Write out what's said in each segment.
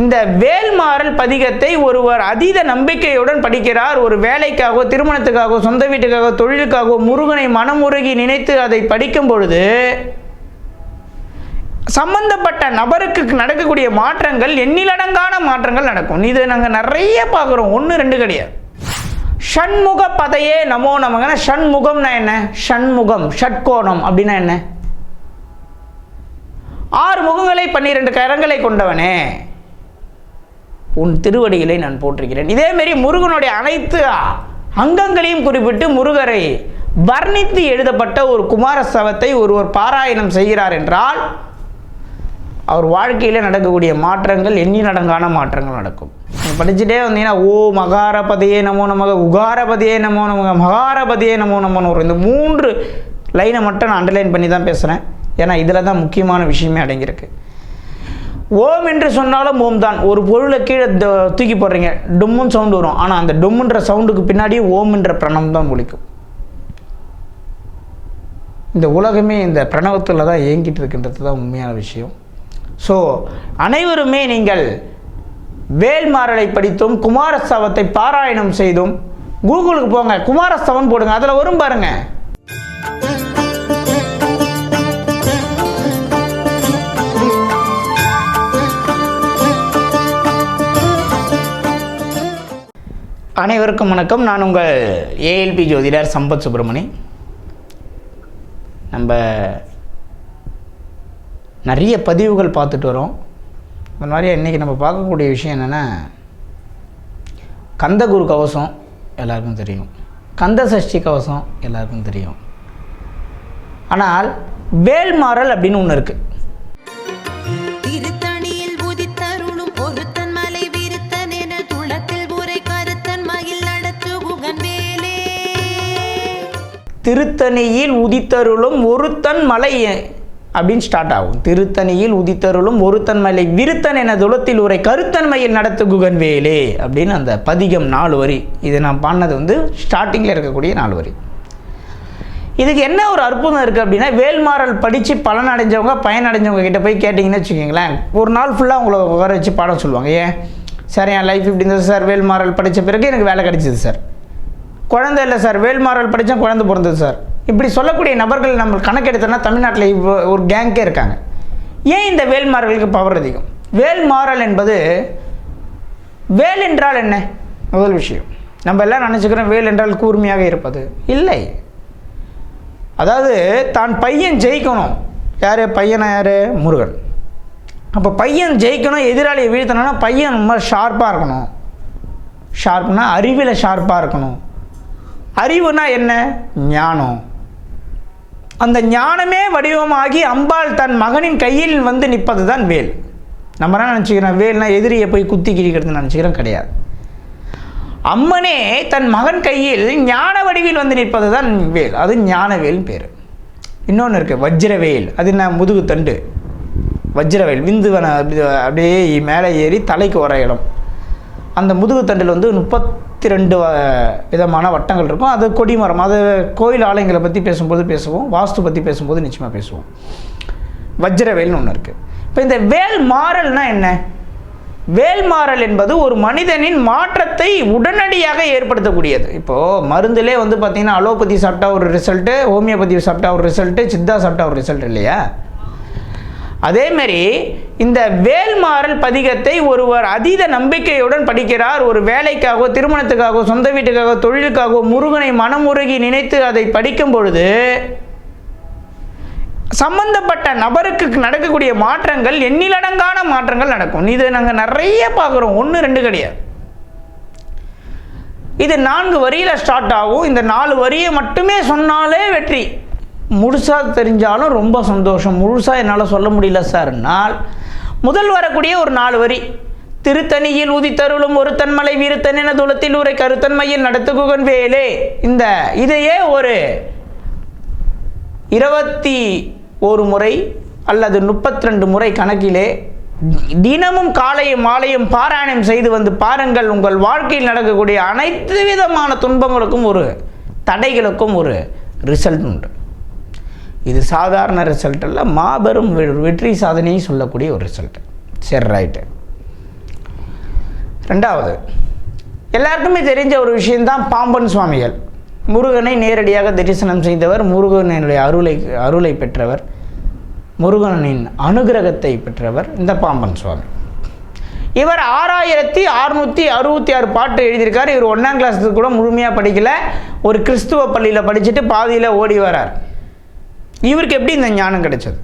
இந்த வேல்மாறல் பதிகத்தை ஒருவர் அதீத நம்பிக்கையுடன் படிக்கிறார். ஒரு வேலைக்காகவோ திருமணத்துக்காகவோ சொந்த வீட்டுக்காகவோ தொழிலுக்காகவோ முருகனை மனமுருகி நினைத்து அதை படிக்கும் பொழுது சம்பந்தப்பட்ட நபருக்கு நடக்கக்கூடிய மாற்றங்கள் எண்ணிலடங்கான மாற்றங்கள் நடக்கும். இது நாங்கள் நிறைய பார்க்குறோம். ஒன்று ரெண்டு கிடையாது. ஷண்முக பதையே நமோ நமகன ஷண்முகம்னா என்ன? ஷண்முகம் ஷட்கோணம் அப்படின்னா என்ன? ஆறு முகங்களை பன்னிரெண்டு கரங்களை கொண்டவனே. உன் திருவடிகளை நான் போற்றிருக்கிறேன் இதேமாரி முருகனுடைய அனைத்து அங்கங்களையும் குறிப்பிட்டு முருகரை வர்ணித்து எழுதப்பட்ட ஒரு குமாரசவத்தை ஒருவர் பாராயணம் செய்கிறார் என்றால் அவர் வாழ்க்கையில் நடக்கக்கூடிய மாற்றங்கள் எண்ணி நடங்கான மாற்றங்கள் நடக்கும். நீங்கள் படிச்சுட்டே வந்தீங்கன்னா ஓ மகாரபதியே நமோ நமக உகாரபதியே நமோ நமக மகாரபதியே நமோ நமோன்னு வரும் இந்த மூன்று லைனை மட்டும் நான் அண்டர்லைன் பண்ணி தான் பேசுகிறேன் ஏன்னா இதில் தான் முக்கியமான விஷயமே அடங்கியிருக்கு. ஓம் என்று சொன்னாலும் ஓம் தான். ஒரு பொருளை கீழே தூக்கி போடுறீங்க டொம்முன்னு சவுண்டு வரும். ஆனால் அந்த டொம்முன்ற சவுண்டுக்கு பின்னாடி ஓம் என்ற பிரணம் தான் ஒழிக்கும் இந்த உலகமே இந்த பிரணவத்தில் தான் இயங்கிட்டு இருக்கின்றது தான் உண்மையான விஷயம். ஸோ அனைவருமே நீங்கள் வேல்மாறலை படித்தும் குமாரஸ்தவத்தை பாராயணம் செய்தும் கூகுளுக்கு போங்க குமாரஸ்தவன் போடுங்க அதில் வரும் பாருங்கள் அனைவருக்கும் வணக்கம். நான் உங்கள் ஏஎல்பி ஜோதிடர் சம்பத் சுப்பிரமணி. நம்ம நிறைய பதிவுகள் பார்த்துட்டு வரோம். அந்த மாதிரி இன்றைக்கி நம்ம பார்க்கக்கூடிய விஷயம் என்னென்னா கந்தகுரு கவசம் எல்லாருக்கும் தெரியும். கந்த சஷ்டி கவசம் எல்லாருக்கும் தெரியும். ஆனால் வேல்மாறல் அப்படின்னு ஒன்று இருக்குது திருத்தணியில் உதித்தருளும் ஒருத்தன் மலை அப்படின்னு ஸ்டார்ட் ஆகும். திருத்தணியில் உதித்தருளும் ஒருத்தன் மலை விருத்தன் என துளத்தில் உரை கருத்தன்மையில் நடத்து குகன் வேலே அப்படின்னு அந்த பதிகம் நாலு வரி. இது நான் பாடினது வந்து ஸ்டார்டிங்கில் இருக்கக்கூடிய நாலு வரி. இதுக்கு என்ன ஒரு அற்புதம் இருக்குது அப்படின்னா வேல்மாறல் படித்து பலன் அடைஞ்சவங்க பயன் அடைஞ்சவங்க கிட்ட போய் கேட்டிங்கன்னு வச்சுக்கோங்களேன். ஒரு நாள் ஃபுல்லாக உங்களை உட்கார வச்சு பாடம் சொல்லுவாங்க. ஏன்? சார் என் லைஃப் இப்படி இருந்தது சார். வேல்மாறல் படித்த பிறகு எனக்கு வேலை கிடைச்சிது சார். குழந்தை இல்லை சார். வேல்மாறல் படித்தான் குழந்தை பிறந்தது சார். இப்படி சொல்லக்கூடிய நபர்கள் நம்ம கணக்கெடுத்தோன்னா தமிழ்நாட்டில் இப்போ ஒரு கேங்கே இருக்காங்க. ஏன் இந்த வேல்மாறலுக்கு பவர் அதிகம்? வேல்மாறல் என்பது வேல் என்றால் என்ன? முதல் விஷயம். நம்ம எல்லாம் நினச்சிக்கிறோம் வேல் என்றால் கூர்மையாக இருப்பது. இல்லை. அதாவது தான் பையன் ஜெயிக்கணும். யார்? பையனா யார்? முருகன். அப்போ பையன் ஜெயிக்கணும் எதிராளியை வீழ்த்தணும்னா பையன் ரொம்ப ஷார்ப்பாக இருக்கணும். ஷார்ப்னா அறிவில் ஷார்ப்பாக இருக்கணும். அறிவுனா என்ன? ஞானம். அந்த ஞானமே வடிவமாகி அம்பாள் தன் மகனின் கையில் வந்து நிற்பது தான் வேல். நம்ம என்ன நினச்சிக்கிறோம்? வேல்னா எதிரியை போய் குத்தி கிழிக்கிறதுன்னு நினச்சிக்கிறோம்? கிடையாது. அம்மனே தன் மகன் கையில் ஞான வடிவில் வந்து நிற்பது தான் வேல். அது ஞானவேல் பேர். இன்னொன்று இருக்குது வஜ்ரவேல் அது என்ன? முதுகு தண்டு வஜ்ரவேல் விந்துவன அப்படி அப்படியே மேலே ஏறி தலைக்கு வர இடம். அந்த முதுகு தண்டில் வந்து முப்பத்தி ரெண்டு விதமான வட்டங்கள் இருக்கும். அது கொடிமரம் அது கோயில் ஆலயங்களை பற்றி பேசும்போது பேசுவோம். வாஸ்து பற்றி பேசும்போது நிச்சயமாக பேசுவோம். வஜ்ரவேல்னு ஒன்று இருக்குது இப்போ இந்த வேல் மாறல்னா என்ன? வேல்மாறல் என்பது ஒரு மனிதனின் மாற்றத்தை உடனடியாக ஏற்படுத்தக்கூடியது. இப்போது மருந்திலே வந்து பார்த்திங்கன்னா அலோபதி சாப்பிட்டா ஒரு ரிசல்ட்டு ஹோமியோபதி சாப்பிட்டா ஒரு ரிசல்ட்டு சித்தா சாப்பிட்டா ஒரு ரிசல்ட் இல்லையா? அதேமாரி இந்த வேல்மாறல் பதிகத்தை ஒருவர் அதீத நம்பிக்கையுடன் படிக்கிறார். ஒரு வேலைக்காகவோ திருமணத்துக்காகவோ சொந்த வீட்டுக்காக தொழிலுக்காகவோ முருகனை மனமுருகி நினைத்து அதை படிக்கும் பொழுது சம்பந்தப்பட்ட நபருக்கு நடக்கக்கூடிய மாற்றங்கள் எண்ணிலடங்கான மாற்றங்கள் நடக்கும். இது நாங்கள் நிறைய பார்க்குறோம். ஒன்று ரெண்டு கிடையாது. இது நான்கு வரியில் ஸ்டார்ட் ஆகும். இந்த நாலு வரியை மட்டுமே சொன்னாலே வெற்றி. முழுசாக தெரிஞ்சாலும் ரொம்ப சந்தோஷம். முழுசாக என்னால் சொல்ல முடியல சார்னால் முதல் வரக்கூடிய ஒரு நாலு வரி. திருத்தணியில் உதித்தருளும் ஒரு தன்மலை வீருத்தன் துளத்தில் உரை கருத்தன்மையில் நடத்துகுகன் வேலே. இந்த இதையே ஒரு இருபத்தி ஒரு முறை அல்லது முப்பத்தி ரெண்டு முறை கணக்கிலே தினமும் காலையும் மாலையும் பாராயணம் செய்து வந்து பாருங்கள். உங்கள் வாழ்க்கையில் நடக்கக்கூடிய அனைத்து விதமான துன்பங்களுக்கும் ஒரு தடைகளுக்கும் ஒரு ரிசல்ட் உண்டு. இது சாதாரண ரிசல்ட் அல்ல மாபெரும் வெ- வெற்றி சாதனையை சொல்லக்கூடிய ஒரு ரிசல்ட் சரி ரைட்டு ரெண்டாவது எல்லாருக்குமே தெரிஞ்ச ஒரு விஷயந்தான் பாம்பன் சுவாமிகள். முருகனை நேரடியாக தரிசனம் செய்தவர் முருகனுடைய அருளை அருளை பெற்றவர் முருகனின் அனுகிரகத்தை பெற்றவர் இந்த பாம்பன் சுவாமி. இவர் ஆறாயிரத்தி அறுநூற்றி அறுபத்தி ஆறு பாட்டு எழுதியிருக்கார். இவர் ஒன்றாம் கிளாஸுக்கு கூட முழுமையாக படிக்கல. ஒரு கிறிஸ்துவ பள்ளியில் படிச்சுட்டு பாதியில் ஓடி வரார். இவருக்கு எப்படி இந்த ஞானம் கிடைச்சது?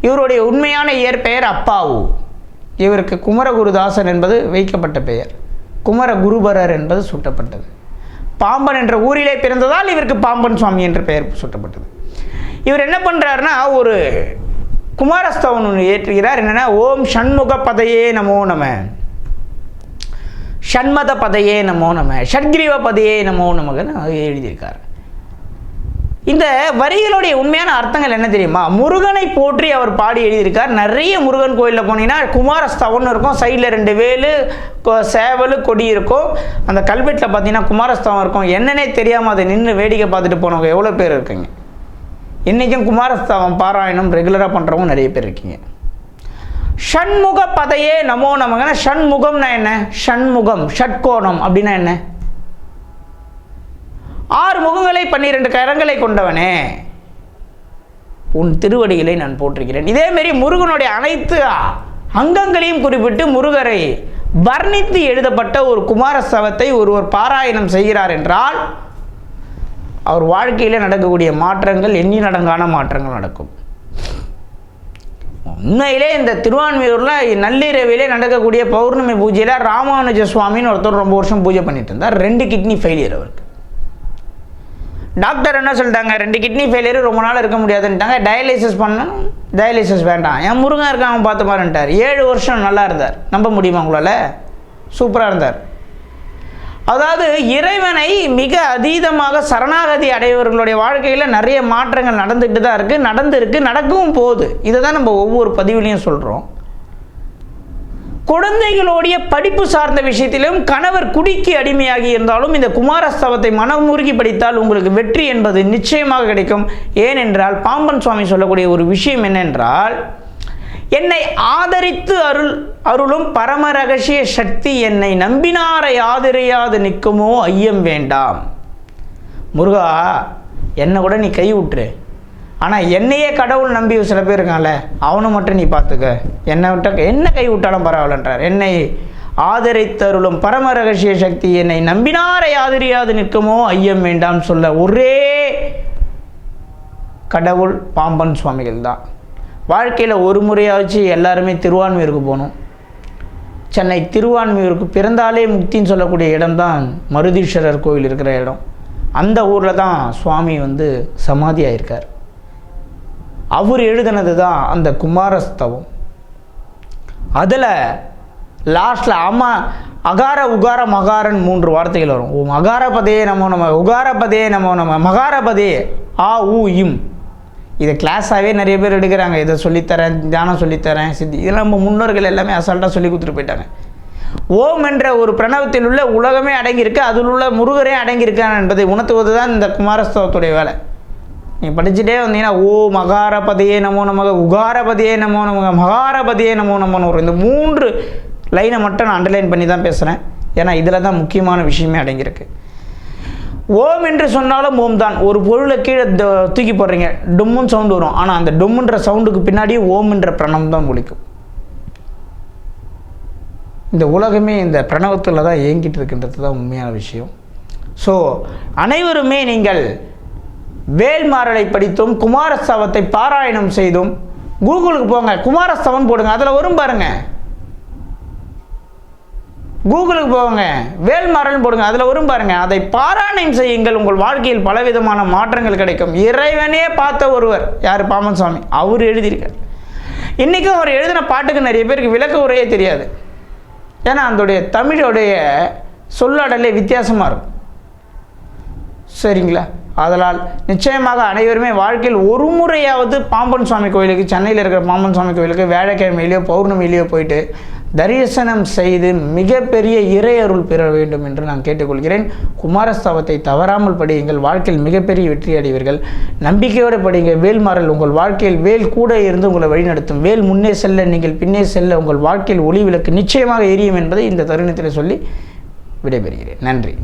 இவருடைய உண்மையான இயற்பெயர் அப்பாவு. இவருக்கு குமரகுருதாசன் என்பது வைக்கப்பட்ட பெயர். குமர குருபரர் என்பது சூட்டப்பட்டது. பாம்பன் என்ற ஊரிலே பிறந்ததால் இவருக்கு பாம்பன் சுவாமி என்ற பெயர் சூட்டப்பட்டது. இவர் என்ன பண்ணுறாருன்னா ஒரு குமாரஸ்தவன் ஒன்று ஏற்றுகிறார். என்னென்னா ஓம் ஷண்முக பதையே நமோ நம. ஷண்மத பதையே நமோ நம. ஷட்கிரீவ பதையே நமோ நமகன்னு எழுதியிருக்கார். இந்த வரிகளுடைய உண்மையான அர்த்தங்கள் என்ன தெரியுமா? முருகனை போற்றி அவர் பாடி எழுதியிருக்கார். நிறைய முருகன் கோயிலில் போனீங்கன்னா குமாரஸ்தவன் இருக்கும். சைடில் ரெண்டு வேலு சேவல் கொடி இருக்கும். அந்த கல்வெட்டில் பார்த்தீங்கன்னா குமாரஸ்தவம் இருக்கும். என்னன்னே தெரியாமல் அதை நின்று வேடிக்கை பார்த்துட்டு போனவங்க எவ்வளோ பேர் இருக்குங்க? இன்றைக்கும் குமாரஸ்தவம் பாராயணம் ரெகுலராக பண்ணுறவங்க நிறைய பேர் இருக்கீங்க. ஷண்முக பதையே நமோ நமகன ஷண்முகம்னா என்ன? ஷண்முகம் ஷட்கோணம் அப்படின்னா என்ன? ஆறு முகங்களை பன்னிரண்டு கரங்களை கொண்டவனே. உன் திருவடிகளை நான் போற்றுகிறேன். இதேமாரி முருகனுடைய அனைத்து அங்கங்களையும் குறிப்பிட்டு முருகரை வர்ணித்து எழுதப்பட்ட ஒரு குமாரசவத்தை ஒருவர் பாராயணம் செய்கிறார் என்றால் அவர் வாழ்க்கையில் நடக்கக்கூடிய மாற்றங்கள் எண்ணி நடங்கான மாற்றங்கள் நடக்கும். உண்மையிலே இந்த திருவான்மையூரில் நள்ளிரவிலே நடக்கக்கூடிய பௌர்ணமி பூஜையில் ராமானுஜ சுவாமின்னு ஒருத்தர் ரொம்ப வருஷம் பூஜை பண்ணிட்டு இருந்தார். ரெண்டு கிட்னி ஃபெயிலியர் அவருக்கு. டாக்டர் என்ன சொல்லிட்டாங்க ரெண்டு கிட்னி ஃபெயிலியர் ரொம்ப நாள் இருக்க முடியாதுன்ட்டாங்க டயாலிசிஸ் பண்ணணும் டயாலிசிஸ் வேண்டாம். என் முருகன் இருக்கான் அவன் பார்த்து பாருன்ட்டார். ஏழு வருஷம் நல்லா இருந்தார். நம்ப முடியுமா உங்களால்? சூப்பராக இருந்தார். அதாவது இறைவனை மிக அதீதமாக சரணாகதி அடையவர்களுடைய வாழ்க்கையில் நிறைய மாற்றங்கள் நடந்துக்கிட்டு தான் இருக்குது நடந்திருக்கு நடக்கவும் போகுது. இதை தான் நம்ம ஒவ்வொரு பதிவுலையும் சொல்கிறோம் குழந்தைகளுடைய படிப்பு சார்ந்த விஷயத்திலும் கணவர் குடிக்கு அடிமையாகி இருந்தாலும் இந்த குமாரஸ்தவத்தை மனமுருகி படித்தால் உங்களுக்கு வெற்றி என்பது நிச்சயமாக கிடைக்கும். ஏனென்றால் பாம்பன் சுவாமி சொல்லக்கூடிய ஒரு விஷயம் என்னென்றால் என்னை ஆதரித்து அருள் அருளும் பரம ரகசிய சக்தி என்னை நம்பினாரை ஆதரியாது நிற்குமோ ஐயம் வேண்டாம். முருகா என்னை கூட நீ கை விட்டுரு. ஆனால் என்னையே கடவுள் நம்பி சில பேர் இருக்கான்ல அவனை மட்டும் நீ பார்த்துக்க. என்னை விட்ட என்ன கை விட்டாலும் பரவாயில்லன்றார். என்னை ஆதரித்தருளும் பரம ரகசிய சக்தி என்னை நம்பினாரை ஆதரியாது நிற்குமோ ஐயம் வேண்டாம் சொல்ல ஒரே கடவுள் பாம்பன் சுவாமிகள் தான். வாழ்க்கையில் ஒரு முறையாச்சு எல்லாருமே திருவான்மையூருக்கு போகணும். சென்னை திருவான்மையூருக்கு பிறந்தாலே முக்தின்னு சொல்லக்கூடிய இடம்தான் மருதீஸ்வரர் கோயில் இருக்கிற இடம். அந்த ஊரில் தான் சுவாமி வந்து சமாதியாயிருக்கார். அவர் எழுதினது தான் அந்த குமாரஸ்தவம். அதில் லாஸ்ட்டில் அம்மா அகார உகார மகாரன் மூன்று வார்த்தைகள் வரும். ஓ மகாரபதே நமோ நம்ம உகாரபதே நமோ நம்ம மகாரபதே ஆ ஊ இம். இதை கிளாஸாகவே நிறைய பேர் எடுக்கிறாங்க. இதை சொல்லித்தரேன் தியானம் சொல்லித்தரேன் சித்தி. இதெல்லாம் நம்ம முன்னோர்கள் எல்லாமே அசால்ட்டாக சொல்லி கொடுத்துட்டு போயிட்டாங்க. ஓம் என்ற ஒரு பிரணவத்தில் உள்ள உலகமே அடங்கியிருக்கு அதில் உள்ள முருகரே அடங்கியிருக்கான் என்பதை உணர்த்துவது தான் இந்த குமாரஸ்தவத்துடைய வேலை. நீங்கள் படிச்சுட்டே வந்தீங்கன்னா ஓ மகாரபதியே நமோ நமக உகாரபதியே நமோ நமக மகாரபதியே நமோ நமோன்னு வரும் இந்த மூன்று லைனை மட்டும் நான் அண்டர்லைன் பண்ணி தான் பேசுகிறேன் ஏன்னா இதில் தான் முக்கியமான விஷயமே அடங்கியிருக்கு. ஓம் என்று சொன்னாலும் ஓம் தான். ஒரு பொருளை கீழே தூக்கி போடுறீங்க டொம்முன்னு சவுண்டு வரும். ஆனால் அந்த டொம்முன்ற சவுண்டுக்கு பின்னாடி ஓம் என்ற பிரணம் தான் ஒலிக்கும். இந்த உலகமே இந்த பிரணவத்தில் தான் இயங்கிட்டு இருக்கின்றது தான் உண்மையான விஷயம். ஸோ அனைவருமே நீங்கள் வேல்மாறலை படித்தும் குமாரஸ்தவத்தை பாராயணம் செய்தும் கூகுளுக்கு போங்க குமாரஸ்தவன் போடுங்க அதில் வரும் பாருங்க. கூகுளுக்கு போங்க வேல்மாறல் போடுங்க அதில் வரும் பாருங்க. அதை பாராயணம் செய்யுங்கள் உங்கள் வாழ்க்கையில் பலவிதமான மாற்றங்கள் கிடைக்கும். இறைவனே பார்த்த ஒருவர் யார்? பாமன் சுவாமி. அவர் எழுதியிருக்கார். இன்றைக்கும் அவர் எழுதின பாட்டுக்கு நிறைய பேருக்கு விளக்க உரையே தெரியாது. ஏன்னா அதோடைய தமிழோடைய சொல்லடலே வித்தியாசமாக இருக்கும். சரிங்களா? அதனால் நிச்சயமாக அனைவருமே வாழ்க்கையில் ஒரு முறையாவது பாம்பன் சுவாமி கோயிலுக்கு சென்னையில் இருக்கிற பாம்பன் சுவாமி கோயிலுக்கு வேலைக்கிழமையிலேயோ பௌர்ணமியிலேயோ போயிட்டு தரிசனம் செய்து மிகப்பெரிய இறையருள் பெற வேண்டும் என்று நான் கேட்டுக்கொள்கிறேன். குமாரஸ்தவத்தை தவறாமல் படியுங்கள். வாழ்க்கையில் மிகப்பெரிய வெற்றி அடைவீர்கள். நம்பிக்கையோடு படியுங்க. வேல்மாறல் உங்கள் வாழ்க்கையில் வேல் கூட இருந்து உங்களை வழிநடத்தும். வேல் முன்னே செல்ல நீங்கள் பின்னே செல்ல உங்கள் வாழ்க்கையில் ஒளி விளக்கு நிச்சயமாக எரியும் என்பதை இந்த தருணத்தில் சொல்லி விடைபெறுகிறேன். நன்றி.